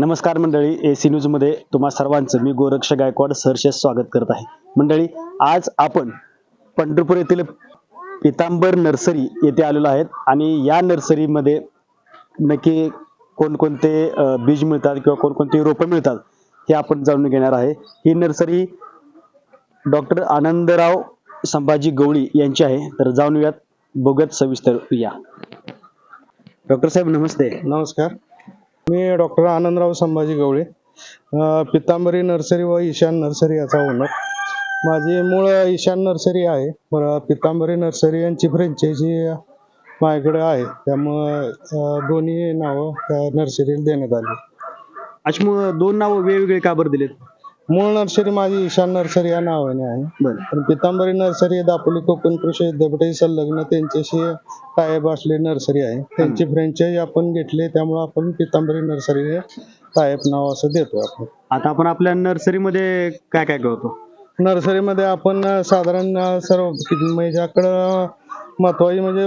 नमस्कार मंडळी ए सी न्यूजमध्ये तुम्हा सर्वांचं मी गोरक्ष गायकवाड सहर्ष स्वागत करत आहे. मंडळी आज आपण पंढरपूर येथील पितांबर नर्सरी येथे आलेलो आहेत आणि या नर्सरीमध्ये नक्की कोणकोणते बीज मिळतात किंवा कोणकोणती रोपं मिळतात हे आपण जाणून घेणार आहे. ही नर्सरी डॉक्टर आनंदराव संभाजी गवळी यांची आहे. तर जाऊन येऊयात बघत सविस्तर या. डॉक्टर साहेब नमस्ते. नमस्कार. मी डॉक्टर आनंदराव संभाजी गवळे पितांबरी नर्सरी व ईशान नर्सरी याचा ओनर. माझी मूळ ईशान नर्सरी आहे पितांबरी नर्सरी यांची फ्रँचायझी माझ्याकडे आहे. त्यामुळं दोन्ही नावं त्या नर्सरीला देण्यात आली. अच्छा दोन नावं वेगवेगळे का बरं दिलेत? मूळ नर्सरी माझी ईशान नर्सरी या नावाने आहे. बरं. पण पितांबरी नर्सरी दापोली कोकण कृषी विद्यापीठाशी संलग्न त्यांच्याशी टायप असलेली नर्सरी आहे. त्यांची फ्रँचाईज आपण घेतली त्यामुळे आपण पितांबरी नर्सरी हे टायप नाव असं देतो आपण. आता आपण आपल्या नर्सरीमध्ये काय काय करतो? नर्सरीमध्ये आपण साधारण सर्व माझ्याकडं महत्वाची म्हणजे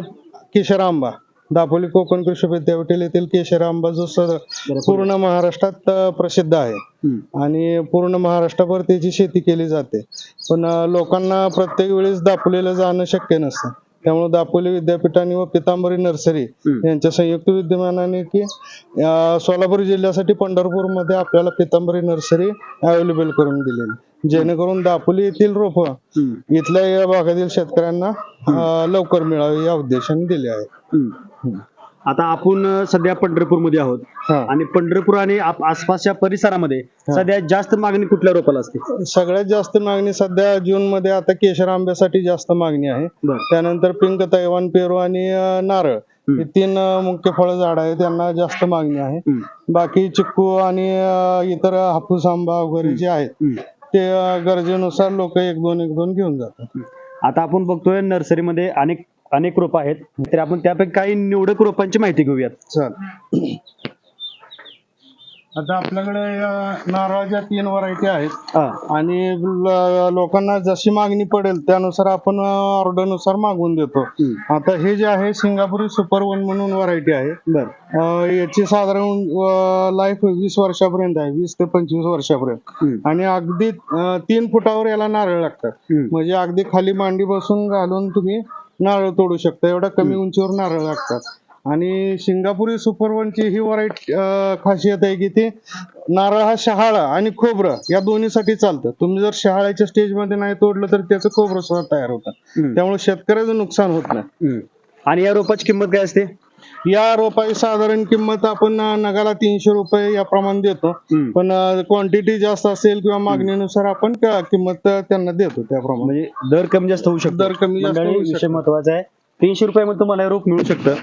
केशर आंबा. दापोली कोकण कृषी विद्यापीठ येथील केशर आंबा जो सर पूर्ण महाराष्ट्रात प्रसिद्ध आहे. आणि पूर्ण महाराष्ट्रभर त्याची शेती केली जाते पण लोकांना प्रत्येक वेळेस दापोलीला जाणं शक्य नसतं त्यामुळे दापोली विद्यापीठाने व पितांबरी नर्सरी. यांच्या संयुक्त विद्यमानाने की सोलापूर जिल्ह्यासाठी पंढरपूरमध्ये आपल्याला पितांबरी नर्सरी अवेलेबल करून दिलेली जेणेकरून दापोली येथील रोप. इथल्या या भागातील शेतकऱ्यांना लवकर मिळावे या उद्देशाने दिले आहे. आता आपण सध्या पंढरपूरमध्ये आहोत. हा. आणि पंढरपूर आणि आप- आसपासच्या परिसरामध्ये सध्या जास्त मागणी कुठल्या रोपाला असते? सगळ्यात जास्त मागणी सध्या जून मध्ये आता केशर आंब्यासाठी जास्त मागणी आहे. बरं. त्यानंतर पिंक तैवान पेरू आणि अं, नारळ हे तीन अं, मुख्य फळ झाड आहेत त्यांना जास्त मागणी आहे. हम्म. बाकी चिक्कू आणि अं, इतर हापूस आंबा वगैरे जे आहेत हम्म. ते अं, गरजेनुसार लोक एक दोन एक दोन घेऊन जातात. आता आपण बघतोय नर्सरीमध्ये अनेक अनेक रोपं आहेत. तर आपण त्यापैकी काही निवडक रोपांची माहिती घेऊयात. चल. आता आपल्याकडे अं, नारळाच्या तीन व्हरायटी आहेत. हा. आणि ल- लोकांना जशी मागणी पडेल त्यानुसार आपण ऑर्डरनुसार मागवून देतो. हम्म. आता हे जे आहे सिंगापुरी सुपर वन म्हणून व्हरायटी आहे. बर. अं, याची साधारण लाईफ वीस वर्षापर्यंत आहे. वीस ते पंचवीस वर्षापर्यंत. हम्म. आणि अगदी अं, तीन फुटावर याला नारळ लागतात. हम्म. म्हणजे अगदी खाली मांडी बसून घालून तुम्ही नारळ तोडू शकता एवढ्या कमी उंचीवर नारळ लागतात. आणि सिंगापुरी सुपर वनची ही व्हरायटी खासियत आहे की ते नारळ हा शहाळा आणि खोबरं या दोन्हीसाठी चालतं. तुम्ही जर शहाळ्याच्या स्टेजमध्ये नाही तोडलं तर त्याचं खोबरं सुद्धा तयार होतं. त्यामुळे शेतकऱ्याचं नुकसान होत नाही. आणि या रोपाची किंमत काय असते? या रोपाची साधारण किंमत आपण नगाला तीनशे रुपये याप्रमाणे देतो. हम्म. पण क्वांटिटी जास्त असेल किंवा मागणीनुसार आपण किंमत त्यांना देतो त्याप्रमाणे. म्हणजे दर कमी जास्त होऊ शकतो. दर कमी जास्त विषय. महत्त्वाचा आहे. तीनशे रुपयामध्ये तुम्हाला हे रोप मिळू शकतं.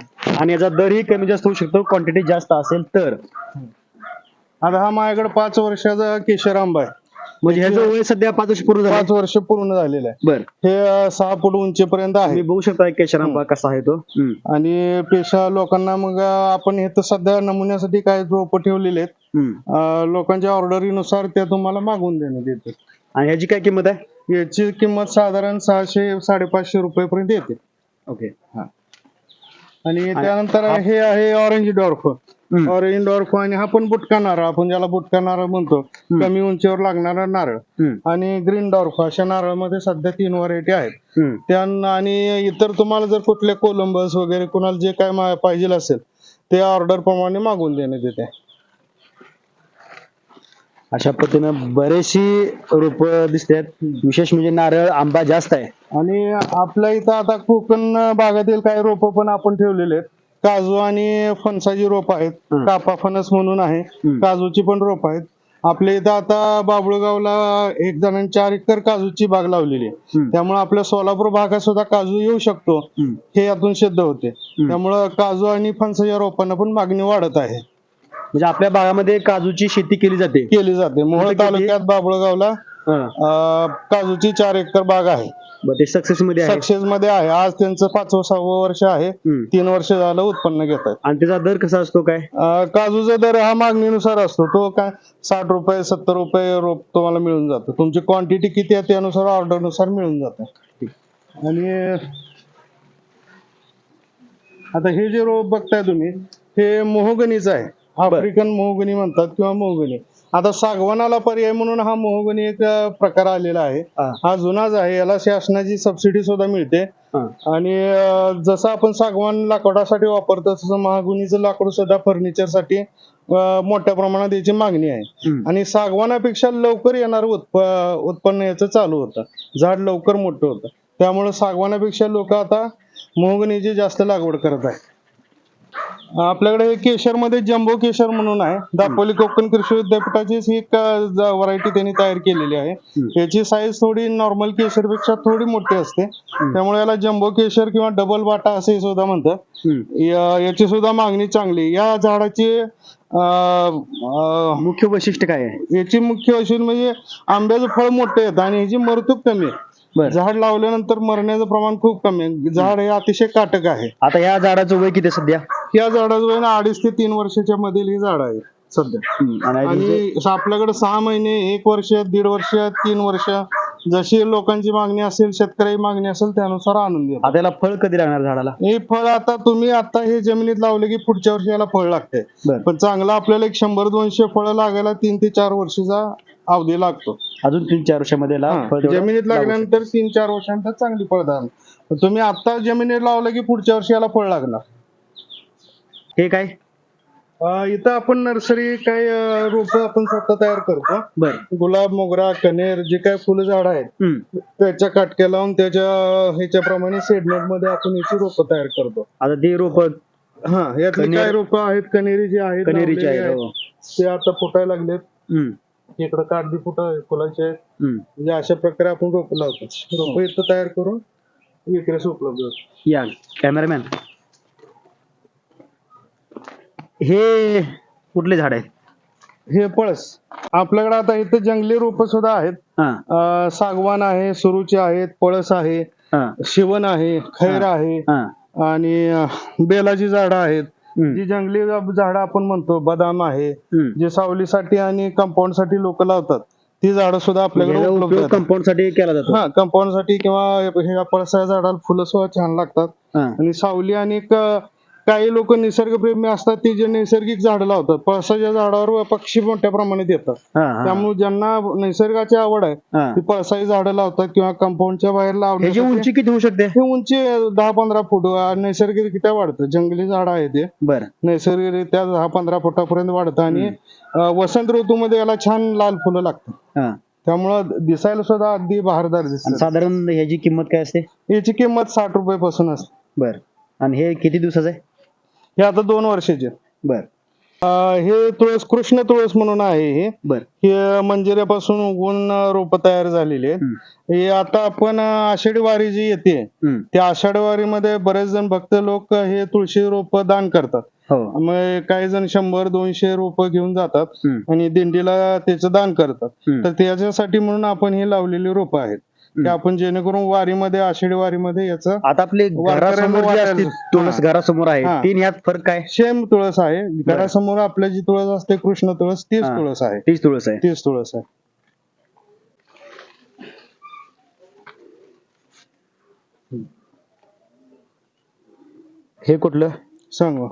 आणि याचा दरही कमी जास्त होऊ शकतो. क्वांटिटी जास्त असेल तर. आता हा माझ्याकडे पाच वर्षाचा केशर आंबा आहे. म्हणजे ह्याचं वय सध्या पाच वर्ष पूर्ण झालं पाच वर्ष पूर्ण झालेलं आहे. बर. हे अं, सहा फूट उंचीपर्यंत आहे. तुम्ही बघू शकता केशर आंबा कसा आहे तो. हम्म. आणि पेशा लोकांना मग अं, आपण हे तर सध्या नमुन्यासाठी काय रोप ठेवलेले आहेत. हम्म. अं, लोकांच्या ऑर्डरीनुसार ते तुम्हाला मागून देण्यात येते. आणि ह्याची काय किंमत आहे? याची किंमत साधारण सहाशे साडेपाचशे रुपये पर्यंत येते. ओके. आणि त्यानंतर हे आहे ऑरेंज डॉर्फ. हम्म. ऑरेंज डॉर्फ आणि हा पण बुटका नारळ आपण ज्याला बुटका नारळ म्हणतो कमी उंचीवर लागणारा नारळ. हम्म. आणि ग्रीन डॉर्फ अशा नारळामध्ये सध्या तीन व्हरायटी आहेत. हम्म. त्या आणि इतर तुम्हाला जर कुठले कोलंबस वगैरे कुणाला जे काय मा- पाहिजे असेल ते ऑर्डर प्रमाणे मागून देण्यात येते. अशा पद्धतीनं बरेचशी रोप दिसतात विशेष म्हणजे नारळ आंबा जास्त आहे. आणि आपल्या इथं आता कोकण भागातील काही रोप पण आपण ठेवलेले आहेत. काजू आणि फणसाची रोप आहेत. कापा फणस म्हणून आहे. काजूची पण रोप आहेत. आपल्या इथं आता बाबुळगावला एक जणांनी चार एकर काजूची बाग लावलेली आहे. त्यामुळे आपल्या सोलापूर भागात सुद्धा काजू येऊ शकतो. हे. यातून सिद्ध होते. त्यामुळं काजू आणि फणसाच्या रोपांना पण मागणी वाढत आहे. म्हणजे आपल्या भागामध्ये काजूची शेती केली जाते. केली जाते. मोहोळ? तालुक्यात बाबुळगावला काजूची चार एकर बाग आहे. बरं, ते सक्सेस मध्ये आहे. सक्सेस मध्ये आहे. आज त्यांचं पाचवं सहावं वर्ष आहे. हम्म. तीन वर्ष झालं उत्पन्न घेत आहेत. आणि त्याचा दर कसा असतो काय? काजूचा दर हा मागणीनुसार असतो. तो काय साठ रुपये सत्तर रुपये रोप तुम्हाला मिळून जातो. तुमची क्वांटिटी किती आहे त्यानुसार ऑर्डरनुसार मिळून जातं. आणि आता हे जे रोप बघताय तुम्ही हे मोहगणीचं आहे. आफ्रिकन मोहगनी म्हणतात किंवा मोहगनी. आता सागवानाला पर्याय म्हणून हा मोहगनी एक प्रकार आलेला आहे. हा. जुनाच आहे. याला शासनाची सबसिडी सुद्धा मिळते. आणि जसं आपण सागवान लाकडासाठी वापरतो तसं महागुनीचं लाकूड सुद्धा फर्निचरसाठी मोठ्या प्रमाणात याची मागणी आहे. आणि सागवानापेक्षा लवकर येणार उत्प उत्पन्न याचं चालू होतं. झाड लवकर मोठं होतं. त्यामुळे सागवानापेक्षा लोक आता मोहगनीची जास्त लागवड करत आहे आपल्याकडे हे केशरमध्ये जम्बो केशर म्हणून आहे. दापोली कोकण कृषी विद्यापीठाचीच ही एक व्हरायटी त्यांनी तयार केलेली आहे. याची साईज थोडी नॉर्मल केशरपेक्षा थोडी मोठी असते. त्यामुळे याला जम्बो केशर किंवा डबल बाटा असे सुद्धा म्हणतात. याची सुद्धा मागणी चांगली. या झाडाची मुख्य वैशिष्ट्य काय आहे? याची मुख्य अशी म्हणजे आंब्याचं फळ मोठं येतं आणि ह्याची मरतूक कमी आहे. झाड लावल्यानंतर मरण्याचं प्रमाण खूप कमी आहे. झाड हे अतिशय काटक आहे. आता या झाडाचं वय किती आहे सध्या? या झाडाचं वय ना अडीच ते तीन वर्षाच्या मधील ही झाड आहे सध्या. आणि आपल्याकडे सहा महिने एक वर्ष दीड वर्ष तीन वर्ष जशी लोकांची मागणी असेल शेतकरी मागणी असेल त्यानुसार आणून देतात आता याला फळ कधी लागणार झाडाला? हे फळ आता तुम्ही आता हे जमिनीत लावले की पुढच्या वर्षी याला फळ लागते पण चांगलं आपल्याला एक शंभर दोनशे फळं लागायला तीन ते चार वर्षाचा अवधी लागतो अजून तीन चार वर्षामध्ये फळ तेवढं जमिनीत लागू लागल्यानंतर तीन चार वर्षानंतर चांगली फळदार तुम्ही आता जमिनीत लावलं की पुढच्या वर्षी याला फळ लागणार. हे काय अं, इथं आपण नर्सरी काय रोप आपण स्वतः तयार करतो बर गुलाब मोगरा कनेर जे काय फुलं झाड आहेत हम्म. त्याच्या काटक्या लावून त्याच्या ह्याच्याप्रमाणे सेडनेटमध्ये आपण याची रोपं तयार करतो आता ते रोप हा यातली कनेर- काय रोपं आहेत कनेरीची आहेत कनेरीचे लावलेली आहेत आहेत. हो. ते आता फुटायला लागलेत हम्म. इकडं कागदी फुट फुलाचे आहेत. हम्म. म्हणजे अशा प्रकारे आपण रोपं लावतो. रोपं इथं तयार करून विक्रेस उपलब्ध होतात. या कॅमेरामॅन. हे कुठले झाड आहे हे पळस. आपल्याकडे आता इथं जंगली रोपं सुद्धा आहेत. हा. अं, सागवान आहे सुरूचे आहेत पळस आहे हा. शिवण आहे खैर आहे हा. आणि अं, बेलाची झाडं आहेत. जी जंगली झाडं आपण म्हणतो बदाम आहे. जे सावलीसाठी आणि कंपाऊंडसाठी लोक लावतात ती झाडं सुद्धा आपल्याकडे आहेत कंपाऊंडसाठी केला जातो हा कंपाऊंडसाठी किंवा पळसाच्या झाडाला फुलं सुद्धा छान लागतात. आणि सावली आणि काही लोक निसर्गप्रेमी असतात ते जे नैसर्गिक झाडं लावतात. पळसाच्या झाडावर पक्षी मोठ्या प्रमाणात येतात. त्यामुळे ज्यांना निसर्गाची आवड आहे. ती पळसाची झाडं लावतात किंवा कंपाऊंडच्या बाहेर लावण्यासाठी उंची किती होऊ शकते? हे उंची दहा पंधरा फूट नैसर्गिकरित्या वाढतं. जंगली झाड आहे ते बर. नैसर्गिकरित्या दहा पंधरा फुटापर्यंत वाढतं आणि वसंत ऋतूमध्ये याला छान लाल फुलं लागतात. त्यामुळं दिसायला सुद्धा अगदी बहारदार आणि दिसतात साधारण ह्याची किंमत काय असते? याची किंमत साठ रुपये पासून असते. बर. आणि हे किती दिवसाचं आहे? हे आता दोन वर्षाचे बर. अं, हे तुळस कृष्ण तुळस म्हणून आहे हे. बर. हे मंजिऱ्यापासून उगवून रोप तयार झालेली आहेत. हे आता आपण अं, आषाढी वारी जी येते हम्म. त्या आषाढी वारीमध्ये बरेच जण भक्त लोक हे तुळशी रोप दान करतात. हो. मग काही जण शंभर दोनशे रोप घेऊन जातात हम्म. आणि दिंडीला त्याचं दान करतात. हम्म. तर त्याच्यासाठी म्हणून आपण हे लावलेली रोप आहेत. की आपण जेणेकरून वारीमध्ये आषाढी वारीमध्ये याचं आता आपले घरासमोर जी असते वाटायला- तुळस. घरासमोर आहे. तीन यात फरक काय? सेम तुळस आहे. घरासमोर आपल्या जी तुळस असते कृष्ण तुळस तीच. तुळस आहे. तीच तुळस आहे. तीच तुळस आहे. हे कुठलं? सांग.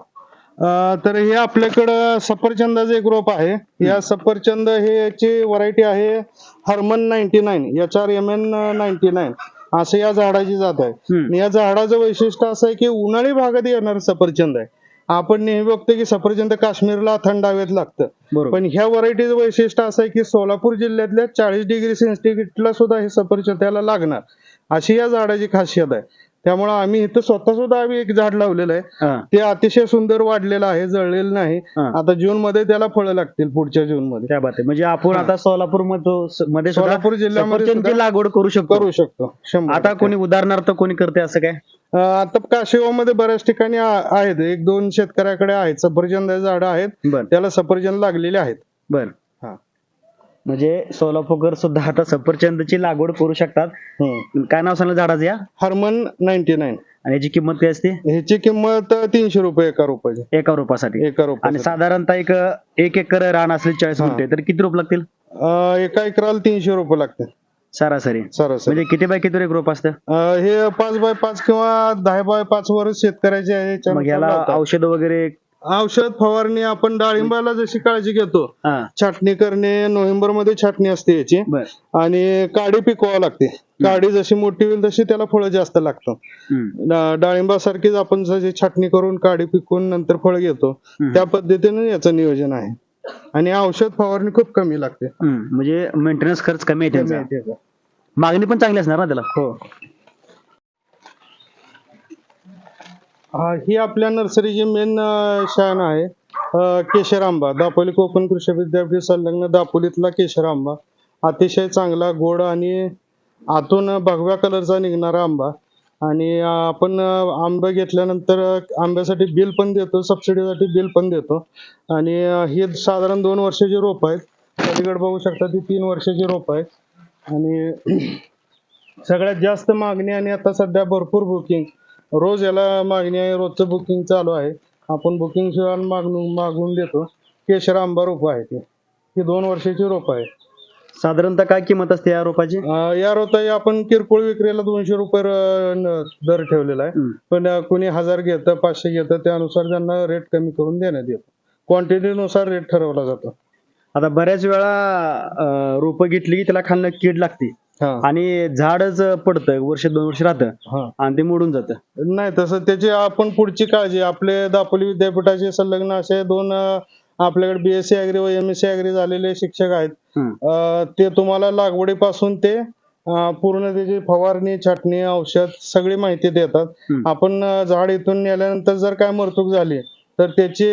तर हे आपल्याकडं सफरचंदाचं एक रोप आहे. या सफरचंद हे याची व्हरायटी आहे Harman ninety nine H R M N ninety nine असं या झाडाची जात आहे. हम्म. आणि या झाडाचं वैशिष्ट्य असं आहे की उन्हाळी भागात येणारं सफरचंद आहे. आपण नेहमी बघतो की सफरचंद काश्मीरला थंड हवेत लागतं. बरोबर. पण ह्या व्हरायटीचं वैशिष्ट्य असं आहे की सोलापूर जिल्ह्यातल्या चाळीस डिग्री सेन्टिग्रेडला सुद्धा हे सफरचंद त्याला लागणार. अशी या झाडाची खासियत आहे. त्यामुळे आम्ही इथं स्वतः सुद्धा आम्ही एक झाड लावलेलं आहे. ते अतिशय सुंदर वाढलेलं आहे जळलेलं नाही. आता जून मध्ये त्याला फळं लागतील पुढच्या जून मध्ये क्या बात म्हणजे आपण आता सोलापूरमध्ये सोलापूर जिल्ह्यामध्ये लागवड करू शकतो. करू शकतो. आता. कोणी उदाहरणार्थ कोणी करते असं काय? आता काशिवामध्ये बऱ्याच ठिकाणी आहेत. एक दोन शेतकऱ्याकडे आहेत. सफरचंद झाडं आहेत. त्याला सफरचंद लागलेले आहेत. बर. म्हणजे सोलापूरकर सुद्धा आता सफरचंदची लागवड करू शकतात. हम्म. काय नाव सांगलं झाडाचं या? Harman ninety nine. आणि याची किंमत काय असते? ह्याची किंमत तीनशे रुपये एका रुपयाची एका रोपासाठी. एका आणि साधारणतः एक एक एकर रान असले चाळीस हा. गुंठे तर किती रोप लागतील? एका एकराला तीनशे रुपये लागते सरासरी. सरासरी. म्हणजे किती बाय किती एक रोप असतं? अं, हे पाच बाय पाच किंवा दहा बाय पाच वर शेतकऱ्याचे आहे मग याच्यानुसार याला लावतात. औषध वगैरे औषध फवारणी आपण डाळिंबाला जशी काळजी घेतो हा. छाटणी करणे नोव्हेंबरमध्ये छाटणी असते याची. बर. आणि काडी पिकवावं लागते. काडी जशी मोठी होईल तशी त्याला फळं जास्त लागतं. हम्म. डा- डाळिंबासारखीच आपण जशी छाटणी करून काडी पिकवून नंतर फळ घेतो. त्या पद्धतीने याचं नियोजन आहे. आणि औषध फवारणी खूप कमी लागते. हम्म. म्हणजे मेंटेनन्स खर्च कमी आहे कमी त्यांचा. आहे त्याचा. मागणी पण चांगली असणार ना त्याला? हो. ही आपल्या नर्सरीची मेन शान आहे. केशरांबा केशर आंबा दापोली कोकण कृषी विद्यापीठ संलग्न दापोलीतला केशर आंबा अतिशय चांगला गोड आणि आतून भगव्या कलरचा निघणारा आंबा. आणि आपण आंबे आंबा घेतल्यानंतर आंब्यासाठी बिल पण देतो सबसिडीसाठी बिल पण देतो. आणि हे ही साधारण दोन वर्षाची रोप आहेत. अलीकडे बघू शकता ती तीन वर्षाची रोप आहेत. आणि सगळ्यात जास्त मागणी आणि आता सध्या भरपूर बुकिंग रोज याला मागणी आहे रोजचं बुकिंग चालू आहे. आपण बुकिंग शिवाय मागून मागवून देतो. केशर आंबा रोप आहे ते ही दोन वर्षाची रोप आहे साधारणतः काय किंमत असते या रोपाची? अं, या रोताई आपण किरकोळ विक्रीला दोनशे रुपये र- न- दर ठेवलेला आहे. हम्म. पण अं, कुणी हजार घेतं पाचशे घेतं त्यानुसार त्यांना रेट कमी करून देण्यात येतो. क्वांटिटीनुसार रेट ठरवला जातो. आता बऱ्याच वेळा रोप घेतली की त्याला खाल्लं कीड लागते. आणि झाडच पडतं वर्ष दोन वर्ष राहतं. हा. आणि ते मोडून जातं. नाही तसं त्याची आपण पुढची काळजी आपले दापोली विद्यापीठाचे संलग्न असे दोन आपल्याकडे बीएससी अॅग्री व एम एस सी अॅग्री झालेले शिक्षक आहेत. ते तुम्हाला लागवडीपासून ते पूर्ण त्याची फवारणी छाटणी औषध सगळी माहिती देतात. आपण झाड इथून नेल्यानंतर जर काय मरतूक झाली तर त्याची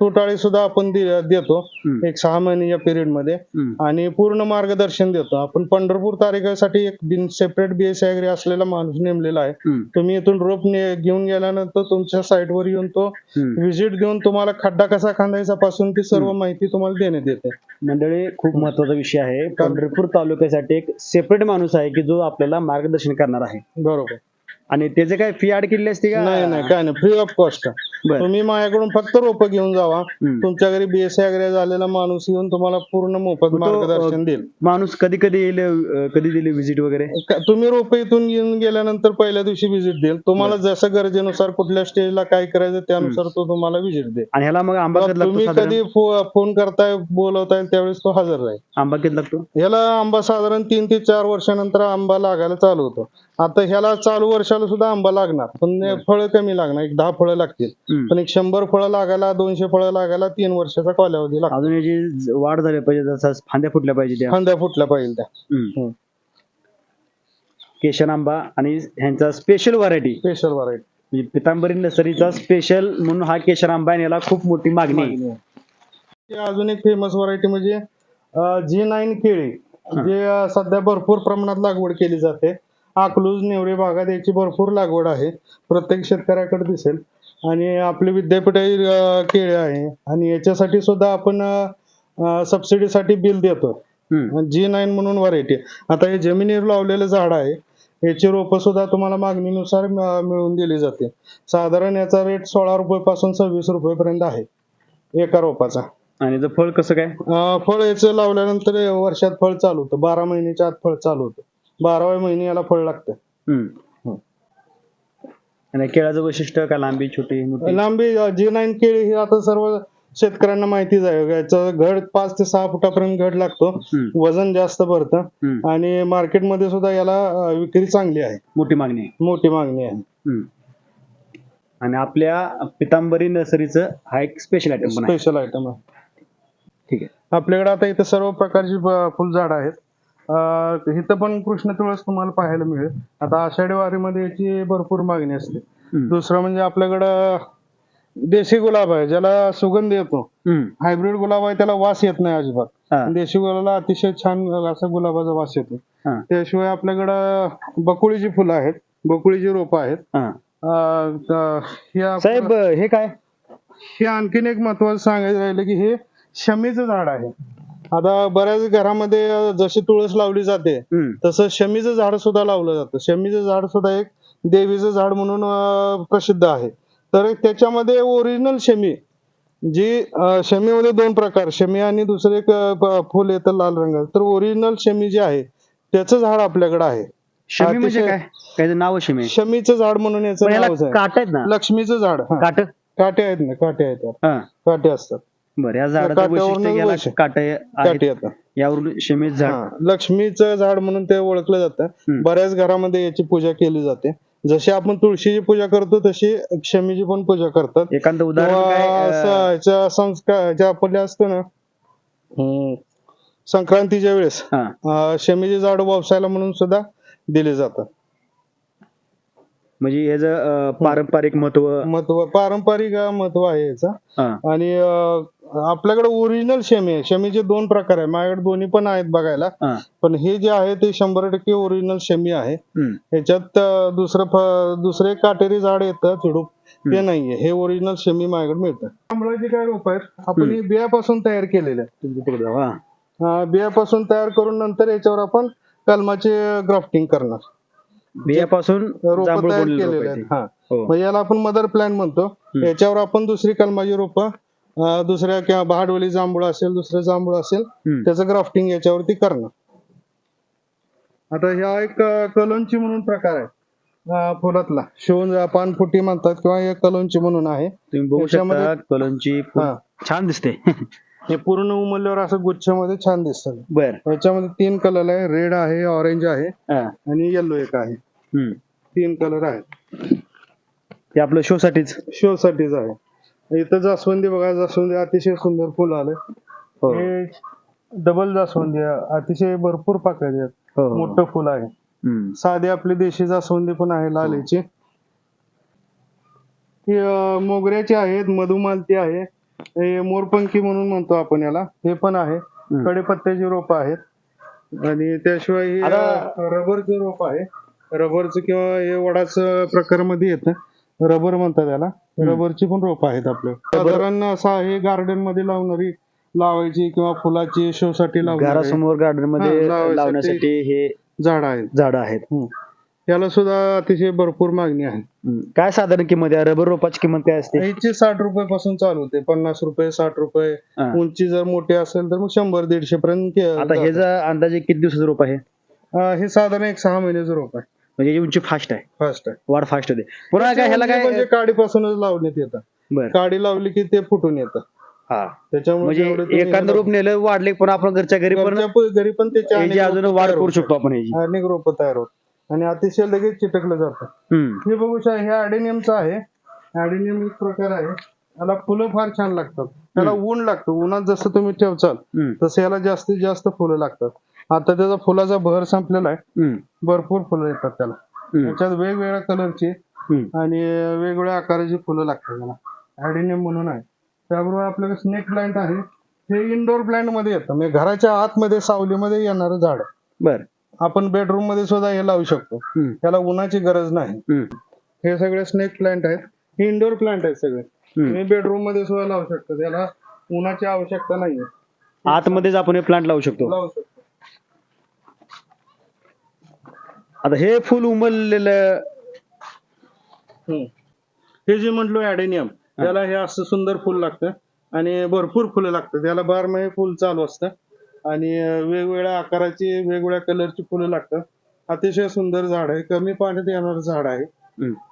तुटाळी सुद्धा आपण देतो. एक सहा महिन्याच्या पिरियडमध्ये. आणि पूर्ण मार्गदर्शन देतो. आपण पंढरपूर तारिखासाठी एक बिन सेपरेट बीएससी अॅग्री असलेला माणूस नेमलेला आहे. तुम्ही इथून रोप घेऊन गेल्यानंतर तुमच्या site वर येऊन तो. व्हिजिट देऊन तुम्हाला खड्डा कसा खांदायचा पासून ती सर्व माहिती तुम्हाला देण्यात येते. मंडळी खूप महत्त्वाचा विषय आहे. पंढरपूर तालुक्यासाठी एक सेपरेट माणूस आहे की जो आपल्याला मार्गदर्शन करणार आहे. बरोबर. आणि त्याचे काय फी ऍड केली असते का? नाही नाही काय नाही. फ्री ऑफ कॉस्ट बरं. तुम्ही माझ्याकडून फक्त रोप घेऊन जावा. तुमच्या घरी बीएससी अॅग्री झालेला माणूस येऊन तुम्हाला पूर्ण मोफत मार्गदर्शन देईल. माणूस कधी कधी येईल अं, कधी दिली व्हिजिट वगैरे? क- तुम्ही रोप इथून घेऊन गेल्यानंतर पहिल्या दिवशी व्हिजिट देईल. तुम्हाला जसं गरजेनुसार कुठल्या स्टेजला काय करायचं त्यानुसार तो तुम्हाला व्हिजिट देईल. आणि ह्याला मग आंबा लागतो तुम्ही साधारण? कधी फो- फोन करताय बोलवताय त्यावेळेस तो हजर राहील. आंबा कधी लागतो? ह्याला आंबा साधारण तीन ते चार वर्षानंतर आंबा लागायला चालू होतो. आता ह्याला चालू वर्षाला सुद्धा आंबा लागणार पण फळं कमी लागणार एक दहा फळं लागतील. पण एक शंभर फळं लागायला दोनशे फळं लागायला तीन वर्षाचा कालावधी लागतो. अजून याची वाढ झाली पाहिजे जसं फांद्या फुटल्या पाहिजे त्या. खांद्या फुटल्या पाहिजे त्या. हम्म. केशर आंबा आणि ह्यांचा स्पेशल व्हरायटी स्पेशल व्हरायटी म्हणजे पितांबरी नर्सरीचा स्पेशल म्हणून हा केशर आंबा याला खूप मोठी मागणी आहे. अजून एक फेमस व्हरायटी म्हणजे जी नाईन केळी जे सध्या भरपूर प्रमाणात लागवड केली जाते. अकलूज नेवरे भागात याची भरपूर लागवड आहे. प्रत्येक शेतकऱ्याकडे दिसेल. आणि आपली विद्यापीठाची अं, केळी आहे. आणि याच्यासाठी सुद्धा आपण सबसिडीसाठी बिल देतो. जी नाईन म्हणून व्हरायटी आता हे जमिनीवर लावलेलं झाड आहे. याची रोपं सुद्धा तुम्हाला मागणीनुसार म- मिळवून दिली जाते. साधारण याचा रेट सोळा रुपये पासून सव्वीस रुपये पर्यंत आहे. एका रोपाचा. आणि फळ कसं काय? फळ याचं लावल्यानंतर वर्षात फळ चालू होतं. बारा महिन्याच्या आत फळ चालू होतं. बाराव्या महिने याला फळ लागतं हम्म. आणि केळाचं वैशिष्ट्य का? लांबी छोटी मोठी? लांबी जी नाईन केळी ही आता सर्व शेतकऱ्यांना माहितीच आहे. याचं घड पाच ते सहा फुटापर्यंत घड लागतो. हम्म. वजन जास्त भरतं. हम्म. आणि मार्केटमध्ये सुद्धा याला अं, विक्री चांगली आहे. मोठी मागणी आहे. मोठी मागणी आहे. हम्म. आणि आपल्या पितांबरी नर्सरीचं हा एक स्पेशल आयटम पण आहे. स्पेशल आयटम आहे. ठीक आहे. आपल्याकडे आता इथं सर्व प्रकारची ब- फुलझाडं आहेत. अं, इथं पण कृष्ण तुळस तुम्हाला पाहायला मिळेल आता आषाढी वारीमध्ये याची भरपूर मागणी असते हम्म. दुसरं म्हणजे आपल्याकडं देशी गुलाब आहे ज्याला सुगंध येतो हम्म. हायब्रिड गुलाब आहे त्याला वास येत नाही अजिबात हा. देशी गुलाबाला अतिशय छान असा गुलाबाचा वास येतो हा. त्याशिवाय आपल्याकडं बकुळीची फुलं आहेत बकुळीची रोपं आहेत हा. अं, त- हे आप- साहेब हे काय हे आणखीन एक महत्वाचं सांगायचं राहिलं की हे शमीचं झाड आहे आता बऱ्याच घरामध्ये जशी तुळस लावली जाते हम्म. तसं शमीचं झाड सुद्धा लावलं जातं. शमीचं झाड सुद्धा एक देवीचं झाड म्हणून अं, प्रसिद्ध आहे. तर त्याच्यामध्ये ओरिजिनल शमी जी अं, शमीमध्ये दोन प्रकार शमी आणि दुसरं एक अं, प- फुल येतं लाल रंगाचं. तर ओरिजिनल शमी जे आहे त्याचं झाड आपल्याकडे आहे. शमी म्हणजे अतिशय- काय? काय नाव शमी. शमीचं झाड म्हणून याचं याला नावच आहे. काट आहेत ना? लक्ष्मीचं झाड हा. काट? काटे आहेत ना काटे आहेत. हा. काटे असतात. बरं या झाडाचं वैशिष्ट्य याला वैशिष्ट्य. काटे आहेत. येतात. यावरून शमीच झाड. हा, लक्ष्मीचं झाड म्हणून ते ओळखलं जातं. हम्म. बऱ्याच घरामध्ये याची पूजा केली जाते. जशी आपण तुळशीची पूजा करतो तशी क्षमीची पण पूजा करतात. एखादं उदाहरण किंवा काय असं अं, ह्याच्या संस्कार ज्या आपल्या असतं ना हम्म, संक्रांतीच्या वेळेस हा. अं, शमीचे झाड वावसायला म्हणून सुद्धा दिले जातात. म्हणजे याचं पारंपरिक महत्त्व महत्त्व पारंपरिक महत्त्व आहे याचा. हा. आणि अं, आपल्याकडे ओरिजिनल शेमी आहे. शेमीचे दोन प्रकार आहे. माझ्याकडे दोन्ही पण आहेत बघायला. हा. पण हे जे आहे ते शंभर टक्के ओरिजिनल शेमी आहे. हम्म. ह्याच्यात अं, दुसरं फ- दुसरे काटेरी झाड येतं झुडूप ते. नाहीये. हे ओरिजिनल शेमी माझ्याकडे मिळतं. जांभळाचे काय रोप आहेत? आपण हे बियापासून तयार केलेले आहेत. तुमच्या तिकडे जाऊ, हा अं, बियापासून तयार करून नंतर याच्यावर आपण कलमाचे ग्राफ्टिंग करणार. बियापासून रोप जांभूळ तयार बनलेलं केलेले रोप आहे आहेत. ते. हा. याला आपण मदर प्लॅन म्हणतो. याच्यावर आपण दुसरी कलमाची रोपं दुसऱ्या किंवा बहाडवली जांभूळ असेल दुसरं जांभूळ असेल हम्म. त्याचं ग्राफ्टिंग याच्यावरती करणं. आता ह्या एक अं, कलोंची म्हणून प्रकार आहे. अं, फुलातला. शिवून पानफुटी म्हणतात किंवा हे कलोंची म्हणून आहे. तुम्ही बघू याच्यामध्ये- शकता फुल हा. छान दिसते. हे पूर्ण उमलल्यावर असं गुच्छामध्ये छान दिसतं. बर. याच्यामध्ये तीन कलर आहे. रेड आहे ऑरेंज आहे हा. आणि येल्लो एक आहे. हम्म. तीन कलर आहेत. ते आपलं शो साठीच? शो साठीच आहे. इथं जास्वंदी बघा जास्वंदी अतिशय सुंदर फुल आलंय हो. हे डबल जास्वंदी आहे. अतिशय भरपूर पाकळी आहेत. हो, हो. मोठं फुल आहे. हम्म. साधी आपली देशी जास्वंदी पण आहे लालीची. ही अं, मोगऱ्याची आहेत मधुमालती आहे. हे मोरपंखी म्हणून म्हणतो आपण याला. हे पण आहे. कडेपत्त्याची रोप आहेत. आणि त्याशिवाय ही रबरचं रोप आहे. रबरचं किंवा हे वडाचं प्रकारमध्ये येतं. रबर म्हणतात त्याला रबरची पण रोप आहेत आपल्या साधारण असं आहे गार्डनमध्ये लावणारी लावायची किंवा फुलाची शो साठी लावणारी. घरासमोर गार्डनमध्ये लावण्यासाठी हे झाड आहेत. झाड आहेत. याला सुद्धा अतिशय भरपूर मागणी आहे. काय साधारण किंमत आहे? रबर रोपाची किंमत काय असते? याची साठ रुपये पासून चालू होते. पन्नास रुपये साठ रुपये. हा. उंची जर मोठी असेल तर मग शंभर दीडशे पर्यंत आता. हे जर अंदाजे किती दिवसाचं रोप आहे? अं, हे साधारण एक सहा महिन्याचं रोप आहे. म्हणजे याची उंची फास्ट आहे. फास्ट आहे. वाढ फास्ट होते. पुन्हा काय ह्याला म्हणजे काय काडीपासूनच लावण्यात येतं. बर. काडी लावली की ते फुटून येतं. हा. त्याच्यामुळे म्हणजे तुम्ही एखादं रोप नेलं वाढले पण आपण घरच्या घरी पण घरच्या प- घरी पण त्याचे याची अनेक अजून वाढ करू. शकतो आपण अनेक रोप तयार होत आणि अतिशय लगेच चिटकलं जातं. हम्म. हे बघू शकता हे अडेनियमचं आहे. अडेनियम एक प्रकार आहे. याला फुलं फार छान लागतात. त्याला ऊन लागतं. उन्हात जसं तुम्ही ठेवचाल हम्म. तसं याला जास्तीत जास्त फुलं लागतात. आता त्याचा फुलाचा बहर संपलेला आहे. हम्म. भरपूर फुलं येतात त्याला. हम्म. त्याच्यात वेगवेगळ्या कलरची हम्म. आणि वेगवेगळ्या आकाराची फुलं लागतात त्याला. ॲडिनियम म्हणून आहे. त्याबरोबर आपल्याकडे स्नेक प्लांट आहे. हे इंडोर प्लांटमध्ये येतं. म्हणजे घराच्या आतमध्ये सावलीमध्ये येणारं झाड बर. आपण बेडरूममध्ये सुद्धा हे लावू शकतो. हम्म. त्याला उन्हाची गरज नाही. हम्म. हे सगळे स्नेक प्लांट आहेत. हे इंडोर प्लांट आहेत सगळे. हम्म. तुम्ही बेडरूममध्ये सुद्धा लावू शकता. त्याला उन्हाची आवश्यकता नाहीये. आतमध्येच आपण हे प्लांट लावू शकतो. लावू शकतो. आता हे फुल उमललेलं हम्म. हे जे म्हटलो ऍडेनियम त्याला हे असं सुंदर फुल लागतं. आणि भरपूर फुलं लागतात. त्याला बारमाही फुल चालू असतं. आणि वेगवेगळ्या आकाराची वेगवेगळ्या कलरची फुलं लागतात. अतिशय सुंदर झाड आहे. कमी पाण्यात येणारं झाड आहे.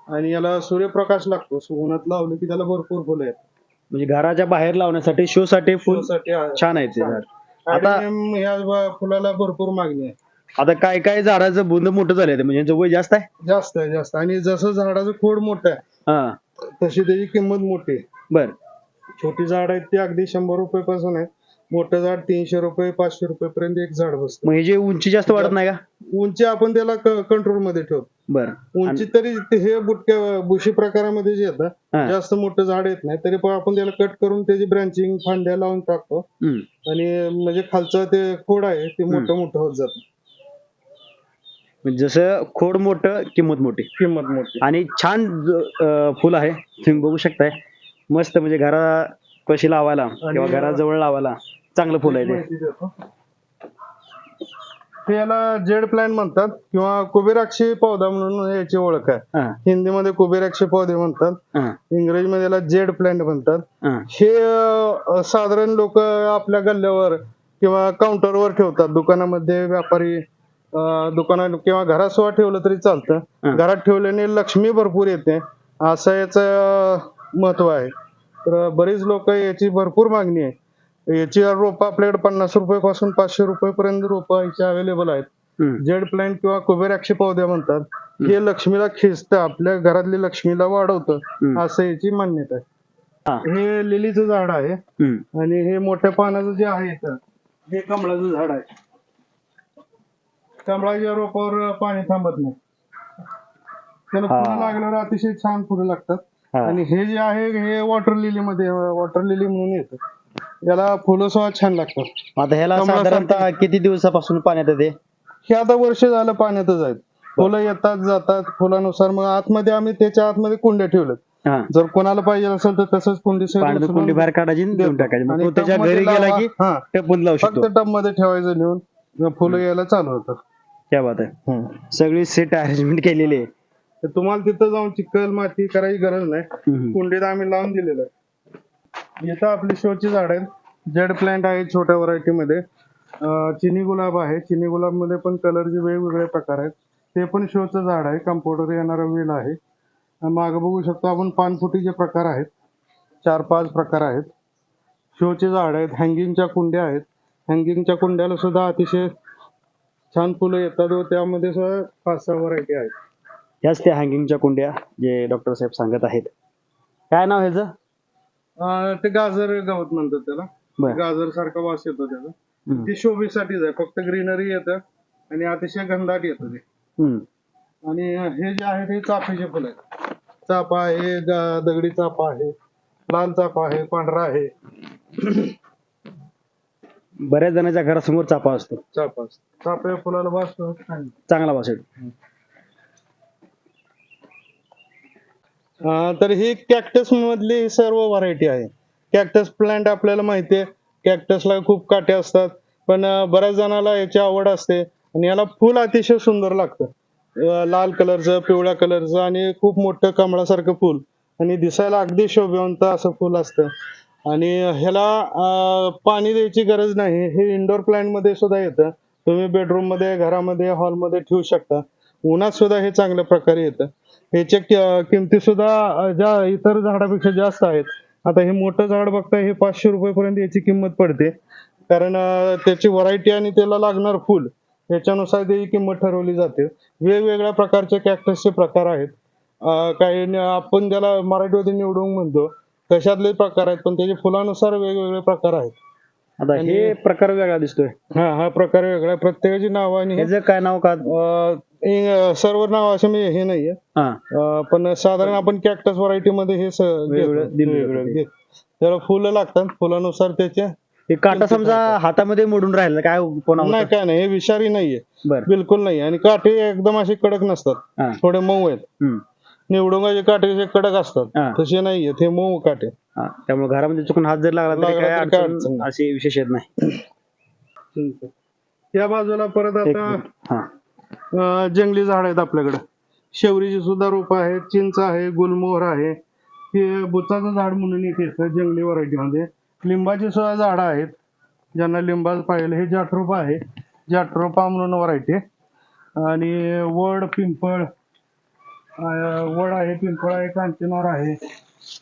आणि याला सूर्यप्रकाश लागतो. उन्हात लावलं की त्याला भरपूर फुलं येतात. म्हणजे घराच्या बाहेर लावण्यासाठी शो साठी फुल. छान आहे ते झाड. आता ह्या फुलाला भरपूर मागणी आहे. आता काय काय झाडाचं बुंद मोठं झालंय ते, म्हणजे वय जास्त आहे? जास्त आहे जास्त आणि जसं झाडाचं खोड मोठं आहे हा. तशी त्याची किंमत मोठी आहे. बर. छोटी झाड आहेत ती अगदी शंभर रुपये पासून आहे मोठं झाड तीनशे रुपये पाचशे रुपये पर्यंत एक झाड बसतं. मग हे जे उंची जास्त वाढत नाही का? उंची आपण त्याला कंट्रोलमध्ये ठेवतो. बर. उंची तरी ते हे बुटक्या बुशी प्रकारामध्ये जे येतं हा. जास्त मोठं झाड येत नाही तरी पण आपण त्याला कट करून त्याची ब्रँचिंग फांद्या लावून टाकतो. हम्म. आणि म्हणजे खालचं ते खोड आहे ते मोठं मोठं होत जातं. म्हणजे जसं खोड मोठं किंमत मोठी. किंमत मोठी. आणि छान ज- अं, फुल आहे तुम्ही बघू शकताय. मस्त म्हणजे घरा कशी लावायला किंवा घराजवळ लावायला. चांगलं फुल आहे ते. माहिती देतो. ते याला जेड प्लॅन म्हणतात किंवा कुबेराक्षी पौधा म्हणून याची ओळख आहे. हा, हिंदीमध्ये कुबेराक्षी पौधे म्हणतात हा, इंग्रजीमध्ये याला जेड प्लांट म्हणतात. हा. हे अं, साधारण लोक आपल्या गल्ल्यावर किंवा काउंटरवर ठेवतात. दुकानामध्ये व्यापारी अं, दुकानात किंवा घरात सुद्धा ठेवलं तरी चालतं. घरात ठेवल्याने लक्ष्मी भरपूर येते. असं याच महत्त्व आहे. तर बरेच लोक याची भरपूर मागणी आहे. याची रोपं आपल्याकडे पन्नास रुपये पासून पाचशे रुपये पर्यंत रोपं याची अवेलेबल आहेत. जेड प्लांट किंवा कुबेराक्षी पौद्या म्हणतात हे लक्ष्मीला खेचतं आपल्या घरातली लक्ष्मीला वाढवतं. असं याची मान्यता. आहे हे लिलीचं झाड आहे. आणि हे मोठ्या पानाचं जे आहे इथं, हे कमळाचं झाड आहे कमळाच्या रोपावर पाणी थांबत नाही त्याला. फुलं लागल्यावर अतिशय छान फुलं लागतात. आणि हे जे आहे हे वॉटर लिली मध्ये वॉटर लिली म्हणून येतं याला फुलं सुद्धा छान लागतात. आता ह्याला कमळासारखं. साधारणतः किती दिवसापासून पाण्यात येते? हे आता वर्ष झालं पाण्यातच आहेत. फुलं येतात जातात. फुलानुसार मग आतमध्ये आम्ही त्याच्या आतमध्ये कुंड्या ठेवल्यात. हा. जर कोणाला पाहिजे असेल तर तसंच कुंडी पाण्यात कुंडी बाहेर काढायची आणि देऊन. टाकायची. मग आणि तो त्याच्या टबमध्ये घरी गेला लावा. की हा. टपून लावू फक्त शकतो. टबमध्ये ठेवायचं नेऊन. फुलं यायला चालू होतात. क्या बात आहे. सगळी सेट अरेंजमेंट केलेली आहे. तर तुम्हाला तिथं जाऊन चिखल माती करायची गरज नाही. हम्म. कुंडीत आम्ही लावून दिलेलं आहे. इथं आपली शोची झाड आहेत. जेड प्लांट आहे छोट्या व्हरायटीमध्ये. चिनी गुलाब आहे. चिनी गुलाबमध्ये पण कलरचे वेगवेगळे प्रकार आहेत. ते पण शोचं झाड आहे. कम्प्युटर येणारा वेल आहे. मागं बघू शकतो आपण पानफुटीचे प्रकार आहेत. चार पाच प्रकार आहेत. शोचे झाड आहेत. हँगिंगच्या कुंड्या आहेत. हँगिंगच्या कुंड्याला सुद्धा अतिशय छान फुलं येतात व त्यामध्ये सुद्धा पाच सहा व्हरायटी आहेत. ह्याच त्या हँगिंगच्या कुंड्या जे डॉक्टर साहेब सांगत आहेत. काय नाव ह्याचं? अं, ते गाजर गवत म्हणतात त्याला. बर. गाजर सारखा वास येतो त्याचा. हम्म. ते शोभेसाठीच आहे. फक्त ग्रीनरी येतं आणि अतिशय घनदाट येतं ते. हम्म. आणि हे जे आहे ते चाफ्याचे फुल आहेत. चाफा आहे ग- दगडी चाफा आहे लाल चाफा आहे पांढरा आहे. बऱ्याच जणांच्या घरासमोर चापा असतो. चाफा चाफ्या फुलाला वास चांगला वासेल अं, तर ही कॅक्टस मधली सर्व व्हरायटी आहे. कॅक्टस प्लांट आपल्याला माहिती आहे. कॅक्टसला खूप काटे असतात. पण अं, बऱ्याच जणाला याची आवड असते. आणि याला फुल अतिशय सुंदर लागतं. अं, लाल कलरचं पिवळ्या कलरचं आणि खूप मोठं कमळासारखं फुल. आणि दिसायला अगदी शोभेवंत असं फुल असतं. आणि ह्याला अं, पाणी द्यायची गरज नाही. हे इंडोर प्लांटमध्ये सुद्धा येतं. तुम्ही बेडरूममध्ये घरामध्ये हॉलमध्ये ठेवू शकता. उन्हात सुद्धा हे चांगल्या प्रकारे येतं. याच्या कि- किमती सुद्धा ज्या इतर झाडापेक्षा जास्त आहेत आता हे मोठं झाड बघताय हे पाचशे रुपये पर्यंत याची किंमत पडते. कारण त्याची व्हरायटी आणि त्याला लागणार फुल याच्यानुसार त्याची किंमत ठरवली जाते. वेगवेगळ्या प्रकारचे कॅक्टसचे प्रकार आहेत. काही न- आपण ज्याला मराठीमध्ये निवडून म्हणतो तशातले प्रकार आहेत पण त्याचे फुलानुसार वेगवेगळे प्रकार आहेत. आता हे प्रकार वेगळा दिसतोय हा हा प्रकार वेगळा आहे. प्रत्येकाची नावं आणि हे- ह्याचं काय नाव का अं, हे सर्व नाव असं मी हे नाहीये हा अं, पण साधारण आपण कॅक्टस व्हरायटी मध्ये हे स- वेगवेगळं घेतो. दिलं वेगवेगळं जातं. घेतो. त्याला फुलं लागतात फुलानुसार त्याचे हे काटा समजा हातामध्ये मोडून राहिला काय पुन्हा नाही? काय नाही हे विषारी नाहीये बर बिलकुल नाही आणि काटे एकदम असे कडक नसतात हा थोडे मऊ आहेत हम्म. निवडुंगाचे काटे जे कडक असतात. हा. तसे नाहीये ते मऊ काटे. हा. त्यामुळे घरामध्ये चुकून हात जर लागला तरी लागला काय तरी काय अडचण. अडचण नाही. अशी विशेष येत नाही. त्या बाजूला परत एक आता मिनिट. हा. अं, जंगली झाड आहेत आपल्याकडे. शेवरीची सुद्धा रोप आहेत चिंच आहे गुलमोहर आहे. हे बुचाचं झाड म्हणून एक येतं जंगली व्हरायटी मध्ये लिंबाची सुद्धा झाडं आहेत. ज्यांना लिंबाचं पाहिजे हे जाटरोपा आहे. जाटरोपा म्हणून व्हरायटी आणि वड पिंपळ वड आहे पिंपळ आहे कांचनार आहे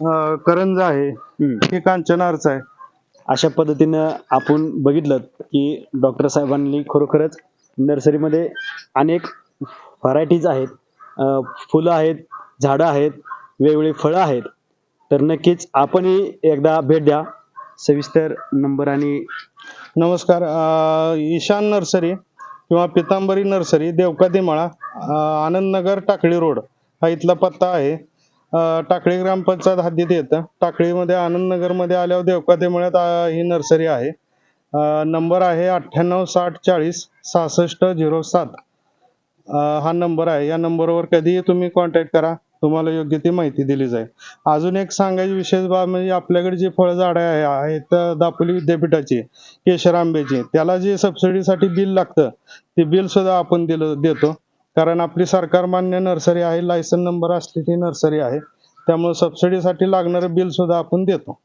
अं, करंज आहे हम्म. हे कांचनारचं आहे. अशा पद्धतीनं आपण बघितलं की डॉक्टर साहेबांनी खरोखरच नर्सरीमध्ये अनेक व्हरायटीज आहेत. अं, फुलं आहेत झाडं आहेत वेगवेगळी फळं आहेत. तर नक्कीच आपणही एकदा भेट द्या. सविस्तर नंबर आणि नमस्कार अं, ईशान नर्सरी किंवा पितांबरी नर्सरी देवकाती मळा आनंदनगर टाकळी रोड. हा इथला पत्ता आहे. टाकळी ग्रामपंचायत हद्दीत येतं. टाकळीमध्ये आनंदनगरमध्ये आल्यावर देवकातेमुळ्यात ही नर्सरी आहे. नंबर आहे अठ्ठ्याण्णव साठ चाळीस सहासष्ट झिरो सात. हा नंबर आहे. या नंबरवर कधीही तुम्ही कॉन्टॅक्ट करा. तुम्हाला योग्य ती माहिती दिली जाईल. अजून एक सांगायची विशेष बाब म्हणजे आपल्याकडे जी फळझाडं आहे आहेत दापोली विद्यापीठाची केशर आंब्याची त्याला जे सबसिडीसाठी बिल लागतं ते बिल सुद्धा आपण दिलं देतो. कारण आपली सरकार मान्य नर्सरी आहे लायसन नंबर असलेली नर्सरी आहे. त्यामुळे सबसिडीसाठी लागणारं बिल सुद्धा आपण देतो.